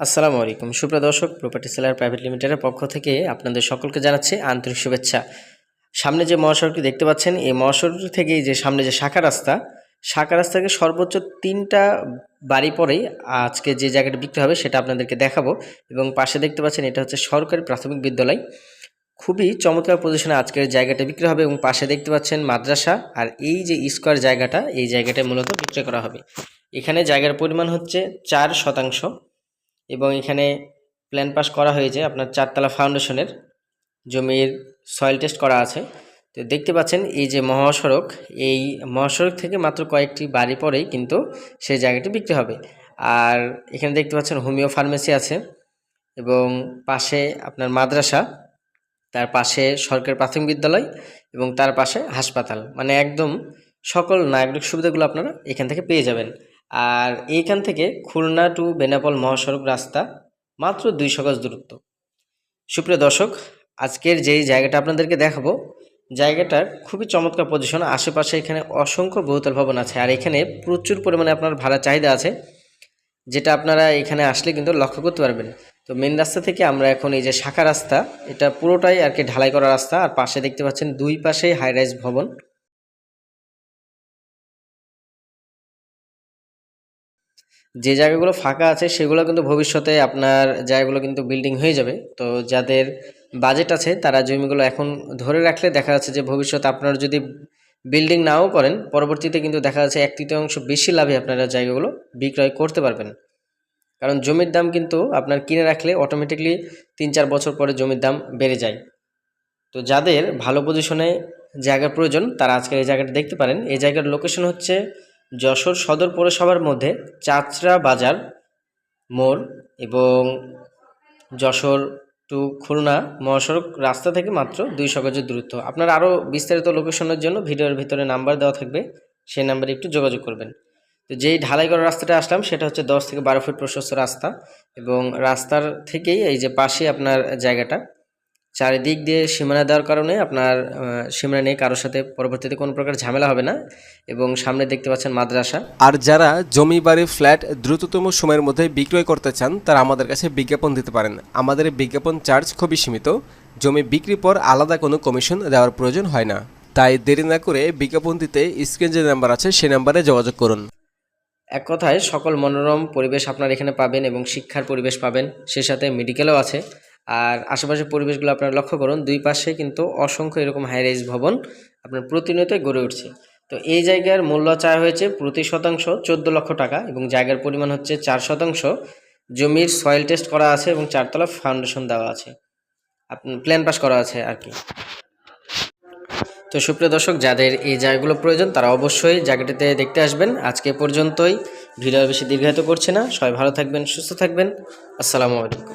আসসালামু আলাইকুম। সুপ্রিয় দর্শক প্রপার্টি সেলার প্রাইভেট লিমিটেডের পক্ষ থেকে আপনাদের সকলকে জানাচ্ছি আন্তরিক শুভেচ্ছা। সামনে যে মহাসড়কটি দেখতে পাচ্ছেন, এই মহাসড়ক থেকেই যে সামনে যে শাখা রাস্তা শাখা রাস্তা থেকে সর্বোচ্চ তিনটা বাড়ি পরেই আজকে যে জায়গাটা বিক্রি হবে সেটা আপনাদেরকে দেখাবো। এবং পাশে দেখতে পাচ্ছেন, এটা হচ্ছে সরকারি প্রাথমিক বিদ্যালয়। খুবই চমৎকার পজিশনে আজকের জায়গাটা বিক্রি হবে এবং পাশে দেখতে পাচ্ছেন মাদ্রাসা। আর এই যে স্কোয়ার জায়গাটা, এই জায়গাটা মূলত বিক্রি করা হবে। এখানে জায়গার পরিমাণ হচ্ছে চার শতাংশ। এবং এখানে প্ল্যান পাস করা হয়েছে আপনার চারতলা ফাউন্ডেশনের জমির সয়েল টেস্ট করা আছে। তো দেখতে পাচ্ছেন এই যে মহাসড়ক, এই মহাসড়ক থেকে মাত্র কয়েকটি বাড়ি পরেই কিন্তু সেই জায়গাটি বিক্রি হবে। আর এখানে দেখতে পাচ্ছেন হোমিও ফার্মেসি আছে এবং পাশে আপনার মাদ্রাসা, তার পাশে সরকারি প্রাথমিক বিদ্যালয় এবং তার পাশে হাসপাতাল। মানে একদম সকল নাগরিক সুবিধাগুলো আপনারা এখান থেকে পেয়ে যাবেন। আর এইখান থেকে খুলনা টু বেনাপোল মহাসড়ক রাস্তা মাত্র দুইশো গজ দূরত্ব। সুপ্রিয় দর্শক, আজকের যেই জায়গাটা আপনাদেরকে দেখাবো, জায়গাটার খুবই চমৎকার পজিশন আশেপাশে এখানে অসংখ্য বহুতল ভবন আছে আর এখানে প্রচুর পরিমাণে আপনার ভাড়া চাহিদা আছে, যেটা আপনারা এখানে আসলে কিন্তু লক্ষ্য করতে পারবেন। তো মেন রাস্তা থেকে আমরা এখন এই যে শাখা রাস্তা, এটা পুরোটাই আর কি ঢালাই করা রাস্তা, আর পাশে দেখতে পাচ্ছেন দুই পাশেই হাই রাইজ ভবন। যে জায়গাগুলো ফাঁকা আছে সেগুলো কিন্তু ভবিষ্যতে আপনার জায়গাগুলো কিন্তু বিল্ডিং হয়ে যাবে। তো যাদের বাজেট আছে তারা জমিগুলো এখন ধরে রাখলে দেখা যাচ্ছে যে ভবিষ্যতে আপনারা যদি বিল্ডিং নাও করেন, পরবর্তীতে কিন্তু দেখা যাচ্ছে এক তৃতীয়াংশ বেশি লাভে আপনারা জায়গাগুলো বিক্রয় করতে পারবেন। কারণ জমির দাম কিন্তু আপনার কিনে রাখলে অটোমেটিকলি তিন চার বছর পরে জমির দাম বেড়ে যায়। তো যাদের ভালো পজিশনে জায়গার প্রয়োজন, তারা আজকের এই জায়গাটা দেখতে পারেন। এই জায়গার লোকেশন হচ্ছে যশোর সদর পৌরসভার মধ্যে চাচরা বাজার, মোড় এবং যশোর টু খুলনা মহাসড়ক রাস্তা থেকে মাত্র দুইশো গজের দূরত্ব। আপনার আরও বিস্তারিত লোকেশনের জন্য ভিডিওর ভিতরে নাম্বার দেওয়া থাকবে সেই নাম্বারে একটু যোগাযোগ করবেন। তো যেই ঢালাই করা রাস্তাটা আসলাম, সেটা হচ্ছে দশ থেকে বারো ফুট প্রশস্ত রাস্তা এবং রাস্তার থেকেই এই যে পাশে আপনার জায়গাটা চারিদিক দিয়ে সীমানা দেওয়ার কারণে আপনার সীমানা নিয়ে কারোর সাথে পরবর্তীতে কোনো প্রকার ঝামেলা হবে না এবং সামনে দেখতে পাচ্ছেন মাদ্রাসা। আর যারা জমি বাড়ি ফ্ল্যাট দ্রুততম সময়ের মধ্যে বিক্রয় করতে চান তারা আমাদের কাছে বিজ্ঞাপন দিতে পারেন। আমাদের বিজ্ঞাপন চার্জ খুবই সীমিত। জমি বিক্রির পর আলাদা কোনো কমিশন দেওয়ার প্রয়োজন হয় না। তাই দেরি না করে বিজ্ঞাপন দিতে স্ক্রিন যে নাম্বার আছে সেই নাম্বারে যোগাযোগ করুন। এক কথায় সকল মনোরম পরিবেশ আপনার এখানে পাবেন এবং শিক্ষার পরিবেশ পাবেন। সে সাথে মেডিকেলও আছে। আর আশেপাশের পরিবেশগুলো আপনারা লক্ষ্য করুন, দুই পাশে কিন্তু অসংখ্য এরকম হাই রাইজ ভবন আপনার প্রতিনিয়তই গড়ে উঠছে। তো এই জায়গার মূল্য চাওয়া হয়েছে প্রতি শতাংশ চোদ্দ লক্ষ টাকা এবং জায়গার পরিমাণ হচ্ছে চার শতাংশ। জমির সয়েল টেস্ট করা আছে এবং চারতলা ফাউন্ডেশন দেওয়া আছে। আপনার প্ল্যান পাস করা আছে আর কি। তো সুপ্রিয় দর্শক, যাদের এই জায়গাগুলো প্রয়োজন তারা অবশ্যই জায়গাটিতে দেখতে আসবেন। আজকে পর্যন্তই। ভিডিও বেশি দীর্ঘায়িত করছে না। সবাই ভালো থাকবেন, সুস্থ থাকবেন। আসসালামু আলাইকুম।